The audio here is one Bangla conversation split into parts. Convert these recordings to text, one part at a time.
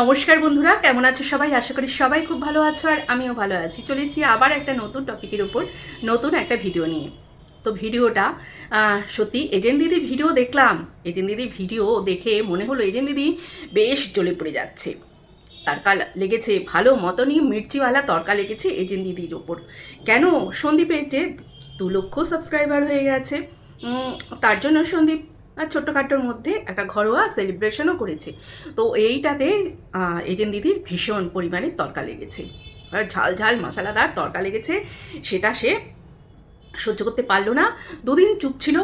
নমস্কার বন্ধুরা, কেমন আছো সবাই? আশা করি সবাই খুব ভালো আছো আর আমিও ভালো আছি। চলে এসেছি আবার একটা নতুন টপিকের উপর, নতুন একটা ভিডিও নিয়ে। তো ভিডিওটা সত্যি এজেন্ট দিদির ভিডিও দেখলাম। এজেন্ট দিদির ভিডিও দেখে মনে হলো এজেন্ট দিদি বেশ জ্বলে পড়ে যাচ্ছে। তড়কা লেগেছে, ভালো মতনই মির্চিওয়ালা তড়কা লেগেছে এজেন্ট দিদির ওপর কেন? সন্দীপের যে দু লক্ষ সাবস্ক্রাইবার হয়ে গেছে। তার জন্য সন্দীপ আহ, ছোট্টখাটোর মধ্যে একটা ঘরোয়া সেলিব্রেশনও করেছে। তো এইটাতে এজেন দিদির ভীষণ পরিমাণে তরকা লেগেছে। আর ঝাল ঝাল মশলাদার তরকা লেগেছে সেটা সে সহ্য করতে পারল না। দুদিন চুপ ছিল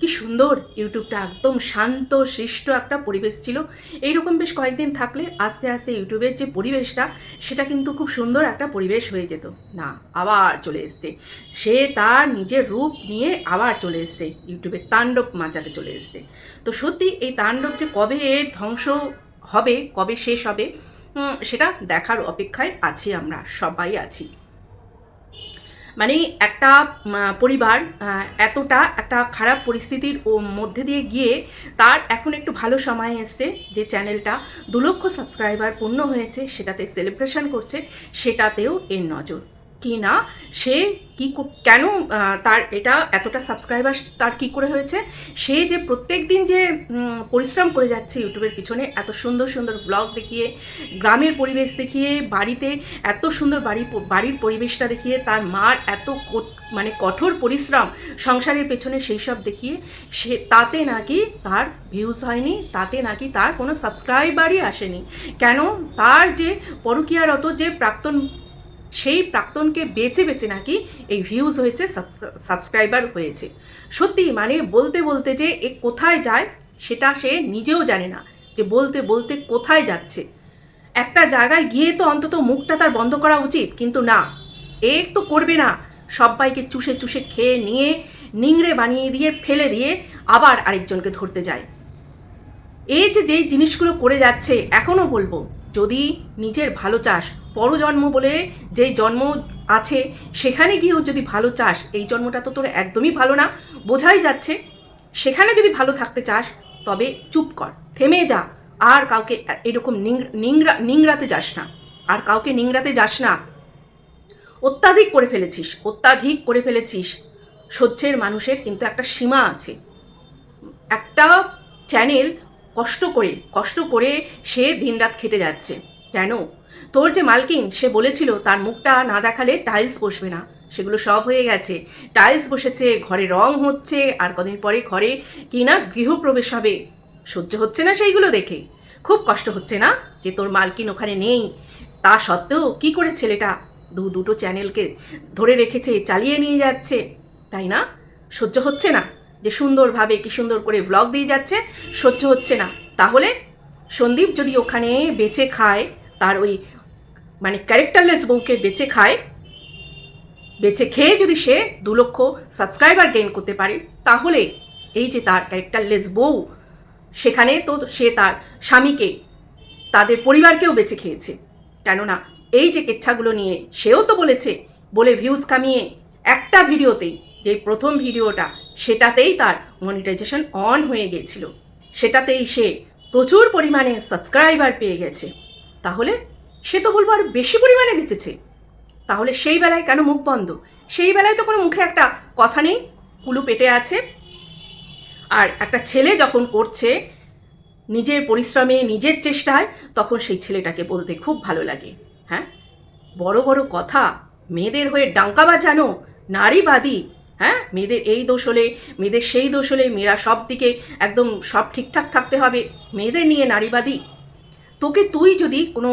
কি সুন্দর, ইউটিউবটা একদম শান্ত, সৃষ্ট একটা পরিবেশ ছিল। এইরকম বেশ কয়েকদিন থাকলে আস্তে আস্তে ইউটিউবের যে পরিবেশটা, সেটা কিন্তু খুব সুন্দর একটা পরিবেশ হয়ে যেত। না, আবার চলে এসছে। সে তার নিজের রূপ নিয়ে আবার চলে এসছে ইউটিউবে তাণ্ডব মাচাতে চলে এসছে। তো সত্যি এই তাণ্ডব যে কবে এর ধ্বংস হবে, কবে শেষ হবে সেটা দেখার অপেক্ষায় আছি আমরা, সবাই আছি। মানে একটা পরিবার এতটা একটা খারাপ পরিস্থিতির মধ্যে দিয়ে গিয়ে তার এখন একটু ভালো সময় এসছে যে চ্যানেলটা দু লক্ষ সাবস্ক্রাইবার পূর্ণ হয়েছে, সেটাতে সেলিব্রেশন করছে, সেটাতেও এর নজর। কি না, সে কি কেন তার এটা এতটা সাবস্ক্রাইবার তার কি করে হয়েছে? সে যে প্রত্যেক দিন যে পরিশ্রম করে যাচ্ছে ইউটিউবের পিছনে, এত সুন্দর সুন্দর ব্লগ দেখিয়ে, গ্রামের পরিবেশ দেখিয়ে, বাড়িতে এত সুন্দর বাড়ি, বাড়ির পরিবেশটা দেখিয়ে, তার মার এত মানে কঠোর পরিশ্রম সংসারের পেছনে সেই সব দেখিয়ে, সে, তাতে নাকি তার ভিউজ হয়নি, তাতে নাকি তার কোনো সাবস্ক্রাইবারই আসেনি। কেন? তার যে পরকীয়ারত যে প্রাক্তন সেই প্রাক্তনকে বেছে বেছে নাকি এই ভিউজ হয়েছে সাবস্ক্রাইবার হয়েছে। সত্যি মানে বলতে বলতে যে এ কোথায় যায় সেটা সে নিজেও জানে না যে বলতে বলতে কোথায় যাচ্ছে। একটা জায়গায় গিয়ে তো অন্তত মুখটা তার বন্ধ করা উচিত, কিন্তু না। এ তো করবে না। সবাইকে চুষে চুষে খেয়ে নিয়ে, নিংড়ে বানিয়ে দিয়ে, ফেলে দিয়ে আবার আরেকজনকে ধরতে যায়। এই যে যেই জিনিসগুলো করে যাচ্ছে এখনও বলব, যদি নিজের ভালো চাস পরজন্ম বলে যেই জন্ম আছে, সেখানে গিয়েও যদি ভালো চাস, এই জন্মটা তো তোর একদমই ভালো না। বোঝাই যাচ্ছে, সেখানে যদি ভালো থাকতে চাস, তবে চুপ কর, থেমে যা। আর কাউকে এরকম নিং- নিংড়া নিংড়াতে যাস না। আর কাউকে নিংড়াতে যাস না। অত্যাধিক করে ফেলেছিস, অত্যাধিক করে ফেলেছিস। সহ্যের মানুষের কিন্তু একটা সীমা আছে। একটা চ্যানেল কষ্ট করে কষ্ট করে সে দিনরাত খেটে যাচ্ছে। কেন? তোর যে মালকিন, সে বলেছিল তার মুখটা না দেখালে টাইলস বসবে না। সেগুলো সব হয়ে গেছে। টাইলস বসেছে, ঘরে রং হচ্ছে, আর কদিন পরে ঘরে কি না গৃহপ্রবেশ হবে। সহ্য হচ্ছে না সেইগুলো দেখে। খুব কষ্ট হচ্ছে না যে তোর মালকিন ওখানে নেই? তা সত্ত্বেও কি করে ছেলেটা দু দুটো চ্যানেলকে ধরে রেখেছে, চালিয়ে নিয়ে যাচ্ছে? তাই না? সহ্য হচ্ছে না যে সুন্দরভাবে কি সুন্দর করে ব্লগ দিয়ে যাচ্ছে? সহ্য হচ্ছে না। তাহলে সন্দীপ যদি ওখানে বেঁচে খায় তার ওই মানে ক্যারেক্টারলেস বউকে বেঁচে খায়। বেঁচে খেয়ে যদি সে দু লক্ষ সাবস্ক্রাইবার গেইন করতে পারে, তাহলে এই যে তার ক্যারেক্টারলেস বউ, সেখানে তো সে তার স্বামীকে, তাদের পরিবারকেও বেঁচে খেয়েছে। কেননা এই যে কেচ্ছাগুলো নিয়ে সেও তো বলেছে, বলে ভিউজ কামিয়ে একটা ভিডিওতেই, যে প্রথম ভিডিওটা, সেটাতেই তার মনিটাইজেশন অন হয়ে গেছিল। সেটাতেই সে প্রচুর পরিমাণে সাবস্ক্রাইবার পেয়ে গেছে। তাহলে সে তো বলব আর বেশি পরিমাণে বেঁচেছে। তাহলে সেই বেলায় কেন মুখ বন্ধ? সেই বেলায় তো কোনো মুখে একটা কথা নেই, কুলু পেটে আছে। আর একটা ছেলে যখন করছে, নিজের পরিশ্রমে, নিজের চেষ্টায়, তখন সেই ছেলেটাকে বলতে খুব ভালো লাগে। হ্যাঁ? বড় বড় কথা, মেয়েদের হয়ে ডাঙ্কা বাজানো নারীবাদী হ্যাঁ? মেয়েদের এই দোষ হলে, মেয়েদের সেই দোষ হলে মেয়েরা সব দিকে একদম সব ঠিকঠাক থাকতে হবে। মেয়েদের নিয়ে নারীবাদী তোকে তুই যদি কোনো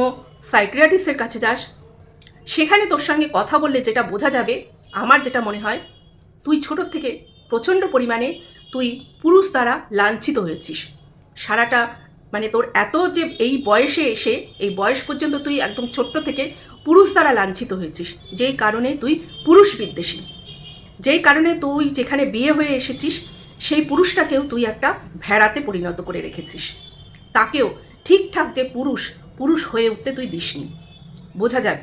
সাইক্রিয়াটিস্টের কাছে যাস, সেখানে তোর সঙ্গে কথা বললে যেটা বোঝা যাবে, আমার যেটা মনে হয়, তুই ছোটোর থেকে প্রচণ্ড পরিমাণে তুই পুরুষ দ্বারা লাঞ্ছিত হয়েছিস। সারাটা মানে তোর এত যে এই বয়সে এসে, এই বয়স পর্যন্ত তুই একদম ছোট্ট থেকে পুরুষ দ্বারা লাঞ্ছিত হয়েছিস, যেই কারণে তুই পুরুষ বিদ্বেষী। যেই কারণে তুই যেখানে বিয়ে হয়ে এসেছিস, সেই পুরুষটাকেও তুই একটা ভেড়াতে পরিণত করে রেখেছিস। তাকেও ঠিকঠাক যে পুরুষ পুরুষ হয়ে উঠতে তুই দিসনি। বোঝা যায়।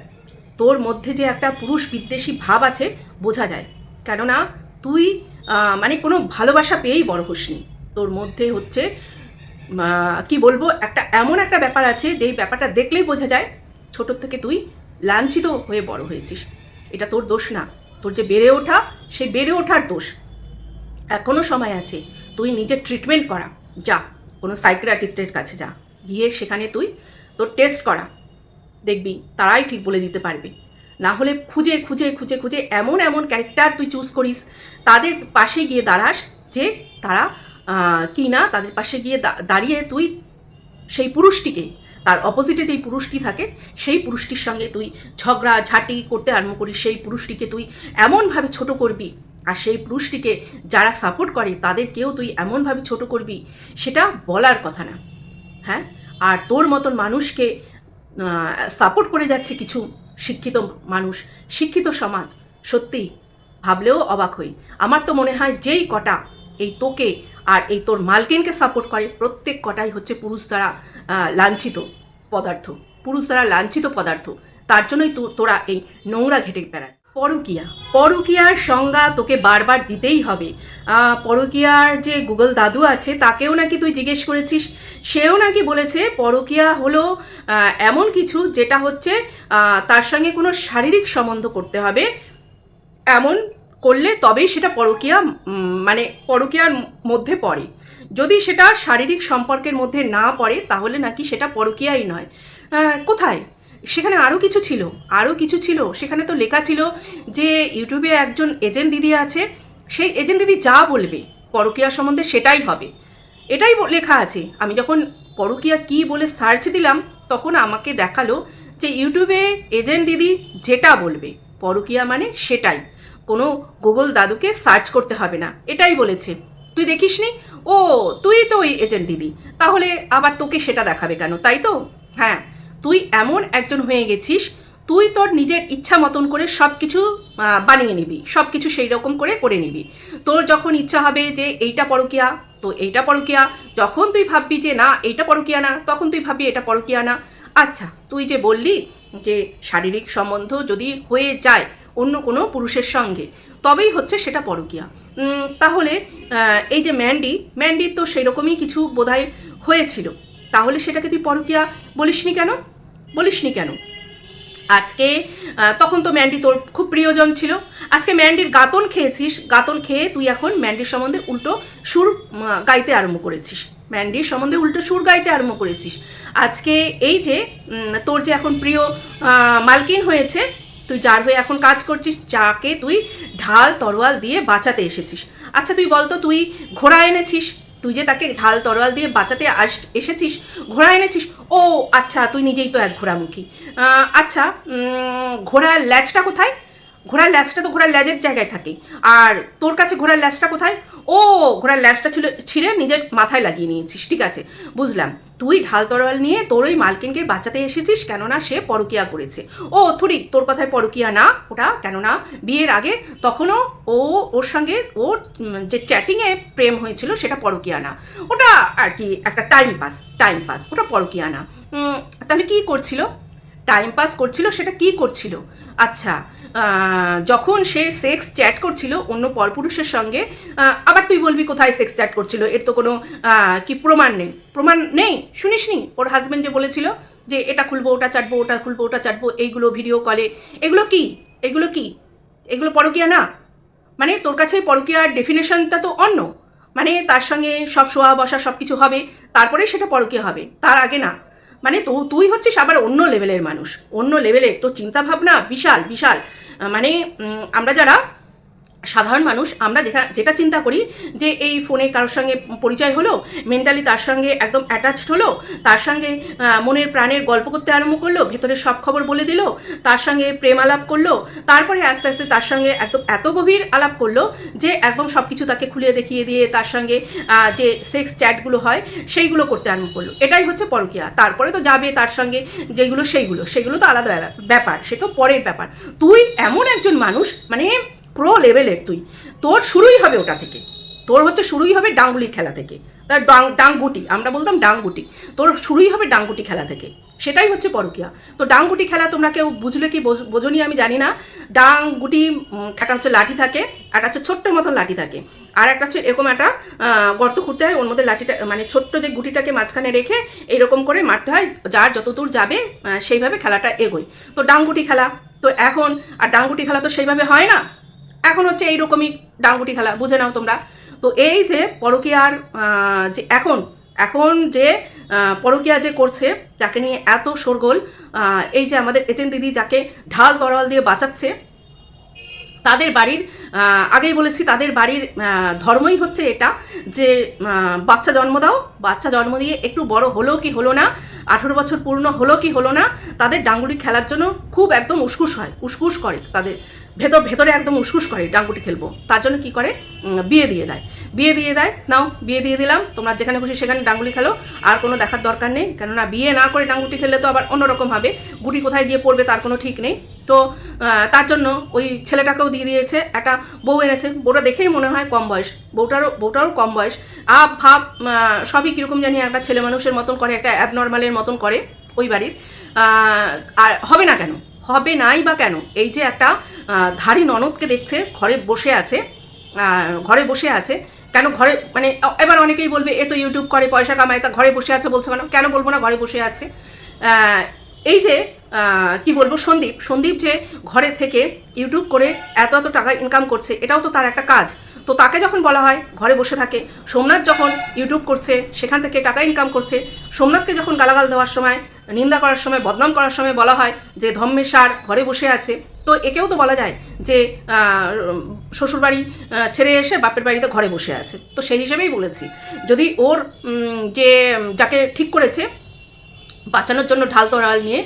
তোর মধ্যে যে একটা পুরুষ বিদ্বেষী ভাব আছে, বোঝা যায়। কেননা তুই মানে কোনো ভালোবাসা পেয়েই বড় হোসনি। তোর মধ্যে হচ্ছে কি বলব, একটা এমন একটা ব্যাপার আছে, যেই ব্যাপারটা দেখলেই বোঝা যায় ছোটোর থেকে তুই লাঞ্ছিত হয়ে বড় হয়েছিস। এটা তোর দোষ না। তোর যে বেড়ে ওঠা সেই বেড়ে ওঠার দোষ। এখনও সময় আছে। তুই নিজের ট্রিটমেন্ট করা। যা, কোনো সাইক্রাটিস্টের কাছে যা। গিয়ে সেখানে তুই তোর টেস্ট করা। দেখবি তারাই ঠিক বলে দিতে পারবে। না হলে খুঁজে খুঁজে খুঁজে খুঁজে এমন এমন ক্যারেক্টার তুই চুজ করিস, তাদের পাশে গিয়ে দাঁড়াস যে তারা কি না তাদের পাশে গিয়ে দাঁড়িয়ে তুই সেই পুরুষটিকে, তার অপোজিটে যেই পুরুষটি থাকে, সেই পুরুষটির সঙ্গে তুই ঝগড়া, ঝাঁটি করতে আরম্ভ করিস, সেই পুরুষটিকে তুই এমনভাবে ছোট করবি আর সেই পুরুষটিকে যারা সাপোর্ট করে তাদেরকেও তুই এমনভাবে ছোট করবি, সেটা বলার কথা না। হ্যাঁ? আর তোর মতন মানুষকে সাপোর্ট করে যাচ্ছে কিছু শিক্ষিত মানুষ, শিক্ষিত সমাজ, সত্যিই ভাবলেও অবাক হই। আমার তো মনে হয় যেই কটা এই তোকে আর এই তোর মালকিনকে সাপোর্ট করে, প্রত্যেক কটাই হচ্ছে পুরুষ দ্বারা লাঞ্ছিত পদার্থ, পুরুষ দ্বারা লাঞ্ছিত পদার্থ। তার জন্যই তো তোরা এই নোংরা ঘেটে বেড়ায় পরকিয়া। পরকিয়ার সংজ্ঞা তোকে বারবার দিতেই হবে। পরকিয়ার যে গুগল দাদু আছে, তাকেও নাকি তুই জিজ্ঞেস করেছিস? সেও নাকি বলেছে, পরকিয়া হলো এমন কিছু যেটা হচ্ছে তার সঙ্গে কোনো শারীরিক সম্বন্ধ করতে হবে। এমন করলে তবেই সেটা পরকীয়া মানে পরকিয়ার মধ্যে পড়ে। যদি সেটা শারীরিক সম্পর্কের মধ্যে না পড়ে, তাহলে নাকি সেটা পরকীয়াই নয়। কোথায়? সেখানে আরও কিছু ছিল আরও কিছু ছিল। সেখানে তো লেখা ছিল যে ইউটিউবে একজন এজেন্ট দিদি আছে, সেই এজেন্ট দিদি যা বলবে পরকীয়া সম্বন্ধে সেটাই হবে। এটাই লেখা আছে। আমি যখন পরকীয়া কি বলে সার্চ দিলাম, তখন আমাকে দেখাল যে ইউটিউবে এজেন্ট দিদি যেটা বলবে, পরকীয়া মানে সেটাই। কোনো গুগল দাদুকে সার্চ করতে হবে না, এটাই বলেছে। তুই দেখিসনি? ও, তুই তো ওই এজেন্ট দিদি। তাহলে আবার তোকে সেটা দেখাবে কেন? তাই তো? হ্যাঁ। তুই এমন একজন হয়ে গেছিস, তুই তোর নিজের ইচ্ছা মতন করে সব কিছু বানিয়ে নিবি সব কিছু সেই রকম করে করে নিবি। তোর যখন ইচ্ছা হবে যে এইটা পরকিয়া, তো এইটা পরকিয়া, যখন তুই ভাববি যে না, এইটা পরকিয়া না, তখন তুই ভাববি এটা পরকিয়া না। আচ্ছা তুই যে বললি যে শারীরিক সম্বন্ধ যদি হয়ে যায় অন্য কোনো পুরুষের সঙ্গে, তবেই হচ্ছে সেটা পরকিয়া। তাহলে এই যে ম্যান্ডি, ম্যান্ডির তো সেরকমই কিছু বোধহয় হয়েছিল। তাহলে সেটাকে তুই পরকিয়া বলিসনি কেন? বলিসনি কেন? আজকে তখন তো ম্যান্ডি তোর খুব প্রিয়জন ছিল। আজকে ম্যান্ডির গাতন খেয়েছিস, গাতন খেয়ে তুই এখন ম্যান্ডির সম্বন্ধে উল্টো সুর গাইতে আরম্ভ করেছিস। ম্যান্ডির সম্বন্ধে উল্টো সুর গাইতে আরম্ভ করেছিস। আজকে এই যে তোর যে এখন প্রিয় মালকিন হয়েছে, তুই যার হয়ে এখন কাজ করছিস, যাকে তুই ঢাল তরোয়াল দিয়ে বাঁচাতে এসেছিস। আচ্ছা তুই বলতো তুই ঘোড়া এনেছিস তুই যে তাকে ঢাল তরোয়াল দিয়ে বাঁচাতে আস, এসেছিস, ঘোড়া এনেছিস, ও আচ্ছা তুই নিজেই তো এক ঘোড়ামুখী। আচ্ছা ঘোড়ার ল্যাচটা কোথায়? ঘোড়ার ল্যাচটা তো ঘোড়ার ল্যাজের জায়গায় থাকে। আর তোর কাছে ঘোড়ার ল্যাচটা কোথায়? ও, ঘোড়ার ল্যাশটা ছিল, ছিঁড়ে নিজের মাথায় লাগিয়ে নিয়েছিস, ঠিক আছে? বুঝলাম। তুই ঢাল তরোয়াল নিয়ে তোর ওই মালকিনকে বাঁচাতে এসেছিস, কেননা সে পরকিয়া করেছে। ও, থুরি, তোর কথায় পরকিয়া না, ওটা কেননা বিয়ের আগে তখনও ও, ওর সঙ্গে ওর যে চ্যাটিংয়ে প্রেম হয়েছিল, সেটা পরকিয়া না। ওটা আর কি, একটা টাইম পাস টাইম পাস, ওটা পরকিয়া না। তাহলে কী করছিল? টাইম পাস করছিল, সেটা কি করছিল? আচ্ছা যখন সে সেক্স চ্যাট করছিল অন্য পরপুরুষের সঙ্গে আবার তুই বলবি কোথায় সেক্স চ্যাট করছিল? এর তো কোনো কি প্রমাণ নেই। প্রমাণ নেই? শুনিসনি? ওর হাজব্যান্ড যে বলেছিল যে এটা খুলবো, ওটা চাটবো, ওটা খুলবো, ওটা চাটবো, এইগুলো ভিডিও কলে এগুলো কি? এগুলো কি? এগুলো পরকিয়া না? মানে তোর কাছে পরকিয়ার ডেফিনেশনটা তো অন্য। মানে তার সঙ্গে সব শোয়া বসা সব কিছু হবে, তারপরে সেটা পরকিয়া হবে। তার আগে না। মানে তো, তুই হচ্ছিস আবার অন্য লেভেলের মানুষ। অন্য লেভেলের তোর চিন্তাভাবনা বিশাল বিশাল। মানে আমরা যারা সাধারণ মানুষ, আমরা যেটা যেটা চিন্তা করি যে এই ফোনে কারোর সঙ্গে পরিচয় হলো, মেন্টালি তার সঙ্গে একদম অ্যাটাচড হলো, তার সঙ্গে মনের প্রাণের গল্প করতে আরম্ভ করল ভেতরের সব খবর বলে দিল, তার সঙ্গে প্রেম আলাপ করল, তারপরে আস্তে আস্তে তার সঙ্গে এত এত গভীর আলাপ করল যে একদম সব কিছু তাকে খুলিয়ে দেখিয়ে দিয়ে তার সঙ্গে যে সেক্স চ্যাটগুলো হয়, সেইগুলো করতে আরম্ভ করল। এটাই হচ্ছে পরকিয়া। তারপরে তো যাবে তার সঙ্গে যেগুলো সেইগুলো, সেগুলো তো আলাদা ব্যাপার, সে তো পরের ব্যাপার। তুই এমন একজন মানুষ মানে প্রো লেভেলের তুই। তোর শুরুই হবে ওটা থেকে। তোর হচ্ছে শুরুই হবে ডাঙ্গুলি খেলা থেকে। তার ডাং ডাংগুটি আমরা বলতাম ডাংগুটি তোর শুরুই হবে ডাংগুটি খেলা থেকে। সেটাই হচ্ছে পরকিয়া। তো ডাংগুটি খেলা তোমরা কেউ বুঝলে কি বোঝ- বোঝনি আমি জানি না। উম, একটা হচ্ছে লাঠি থাকে একটা হচ্ছে ছোট্ট মতন লাঠি থাকে। আর একটা হচ্ছে এরকম একটা গর্ত খুঁড়তে হয় ওর মধ্যে লাঠিটা মানে ছোট্ট যে গুটিটাকে মাঝখানে রেখে এইরকম করে মারতে হয় যার যত দূর যাবে সেইভাবে খেলাটা এগোয়। তো ডাংগুটি খেলা। তো এখন আর ডাংগুটি খেলা তো সেইভাবে হয় না। এখন হচ্ছে এইরকমই ডাঙ্গুটি খেলা, বুঝে নাও তোমরা। তো এই যে পরকীয়ার যে এখন এখন যে পরকীয়া যে করছে যাকে নিয়ে এত শোরগোল এই যে আমাদের এজেন্ট দিদি যাকে ঢাল তরোয়াল দিয়ে বাঁচাচ্ছে, তাদের বাড়ির আগেই বলেছি, তাদের বাড়ির ধর্মই হচ্ছে এটা যে বাচ্চা জন্ম দাও, বাচ্চা জন্ম দিয়ে একটু বড় হলো কি হলো না, আঠেরো বছর পূর্ণ হলো কি হলো না, তাদের ডাঙ্গুলি খেলার জন্য খুব একদম উসকুস হয় উসকুস করে তাদের। ভেতর ভেতরে একদম উসকুস করে ডাঙ্গুটি খেলব। তার জন্য কি করে? বিয়ে দিয়ে দেয়। বিয়ে দিয়ে দেয়, নাও, বিয়ে দিয়ে দিলাম, তোমরা যেখানে খুশি সেখানে ডাঙ্গুলি খেলো, আর কোনো দেখার দরকার নেই, কেননা বিয়ে না করে ডাঙ্গুটি খেললে তো আবার অন্যরকম হবে। গুটি কোথায় গিয়ে পড়বে তার কোনো ঠিক নেই। তো তার জন্য ওই ছেলেটাকেও দিয়ে দিয়েছে, একটা বউ এনেছে। বউটা দেখেই মনে হয় কম বয়স। বউটারও বউটারও কম বয়স। আপ ভাব সবই কীরকম জানি একটা ছেলে মানুষের মতন করে, একটা অ্যাবনর্মালের মতন করে ওই বাড়ির। আর হবে না কেন? হবে নাই বা কেন? এই যে একটা ধারী ননদকে দেখছে, ঘরে বসে আছে ঘরে বসে আছে, কেন ঘরে মানে এবার অনেকেই বলবে, এ তো ইউটিউব করে, পয়সা কামায়, তা ঘরে বসে আছে বলছো কেন কেন বলব না ঘরে বসে আছে? এই যে কি বলব, সন্দীপ সন্দীপ যে ঘরে থেকে ইউটিউব করে এত এত টাকা ইনকাম করছে, এটাও তো তার একটা কাজ। তো তাকে যখন বলা হয়, ঘরে বসে থাকে, সোমনাথ যখন ইউটিউব করছে, সেখান থেকে টাকা ইনকাম করছে, সোমনাথকে যখন গালাগাল দেওয়ার সময়, নিন্দা করার সময়, বদনাম করার সময় বলা হয় যে ধম্মেশার ঘরে বসে আছে, তো একেও তো বলা যায় যে শ্বশুরবাড়ি ছেড়ে এসে বাপের বাড়িতে ঘরে বসে আছে। তো সেই হিসেবেই বলেছি। যদি ওর যে, যাকে ঠিক করেছে, বাঁচানোর জন্য ঢাল তরাল নিয়ে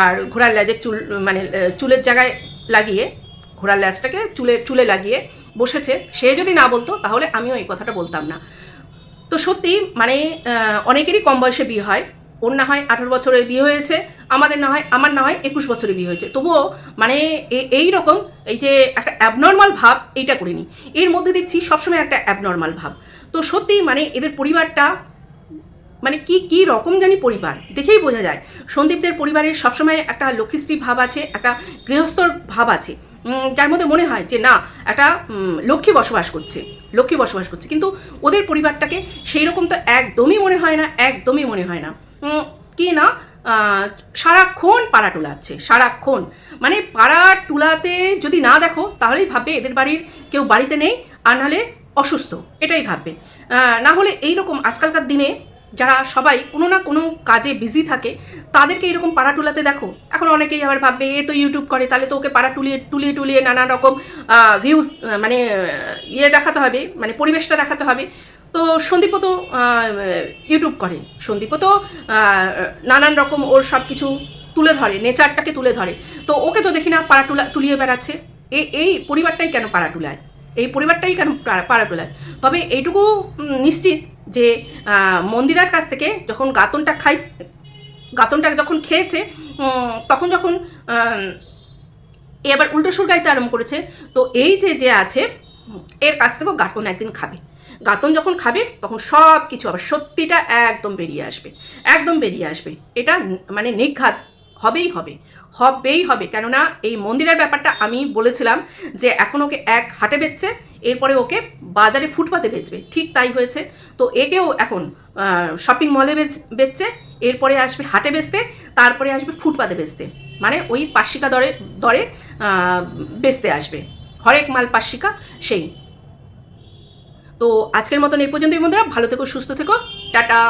আর ঘোড়ার ল্যাজের চুল মানে চুলের জায়গায় লাগিয়ে, ঘোড়ার ল্যাজটাকে চুলে চুলে লাগিয়ে বসেছে, সে যদি না বলতো, তাহলে আমিও এই কথাটা বলতাম না। তো সত্যি মানে অনেকেরই কম বয়সে বিয়ে হয়। ওর না হয় আঠারো বছরে বিয়ে হয়েছে, আমাদের না হয়, আমার না হয় একুশ বছরে বিয়ে হয়েছে। তবুও মানে এই রকম, এই যে একটা অ্যাবনর্মাল ভাব, এইটা করিনি। এর মধ্যে দেখছি সবসময় একটা অ্যাবনর্মাল ভাব। তো সত্যি মানে এদের পরিবারটা মানে কি কি রকম জানি পরিবার, দেখেই বোঝা যায়। সন্দীপদের পরিবারের সবসময় একটা লক্ষ্মীশ্রী ভাব আছে, একটা গৃহস্থর ভাব আছে। যার মধ্যে মনে হয় যে না, একটা লক্ষ্মী বসবাস করছে, লক্ষ্মী বসবাস করছে। কিন্তু ওদের পরিবারটাকে সেই রকম তো একদমই মনে হয় না, একদমই মনে হয় না। কি না সারাক্ষণ পাড়া টুলাচ্ছে, সারাক্ষণ। মানে পাড়া টুলাতে যদি না দেখো, তাহলেই ভাববে এদের বাড়ির কেউ বাড়িতে নেই, আর নাহলে অসুস্থ। এটাই ভাববে। না হলে এইরকম আজকালকার দিনে যারা সবাই কোনো না কোনো কাজে বিজি থাকে, তাদেরকে এরকম পাড়া টুলাতে দেখো। এখন অনেকেই আবার ভাববে, এ তো ইউটিউব করে, তাহলে তো ওকে পাড়া টুলিয়ে টুলিয়ে টুলিয়ে নানা রকম ভিউজ মানে ইয়ে দেখাতে হবে মানে পরিবেশটা দেখাতে হবে। তো সন্দীপও তো ইউটিউব করে। সন্দীপও তো নানান রকম ওর সব কিছু তুলে ধরে নেচারটাকে তুলে ধরে। তো ওকে তো দেখি না পাড়া টুলা, টুলিয়ে বেড়াচ্ছে। এই পরিবারটাই কেন পাড়া টুলায়? এই পরিবারটাই কেন পাড়া- পাড়া তবে এইটুকু নিশ্চিত যে মন্দিরার কাছ থেকে যখন গাতনটা খাই, গাতনটা যখন খেয়েছে তখন যখন এ আবার উল্টো সুর গাইতে আরম্ভ করেছে, তো এই যে যে আছে, এর কাছ থেকেও গাতন একদিন খাবে। গাতন যখন খাবে, তখন সব কিছু আবার সত্যিটা একদম বেরিয়ে আসবে। একদম বেরিয়ে আসবে। এটা মানে নিঘাত হবেই হবে। হবেই হবে। কেননা এই মন্দিরের ব্যাপারটা আমি বলেছিলাম যে এখন ওকে এক হাটে বেচছে, এরপরে ওকে বাজারে ফুটপাতে বেচবে। ঠিক তাই হয়েছে। তো একেও এখন শপিং মলে বেচছে, এরপরে আসবে হাটে বেচতে, তারপরে আসবে ফুটপাতে বেচতে। মানে ওই পার্শ্বিকা দরে দরে বেচতে আসবে। হরেক মাল পার্শ্বিকা সেই। তো আজকের মতন এই পর্যন্তই বন্ধুরা। ভালো থেকো, সুস্থ থেকো। টাটা।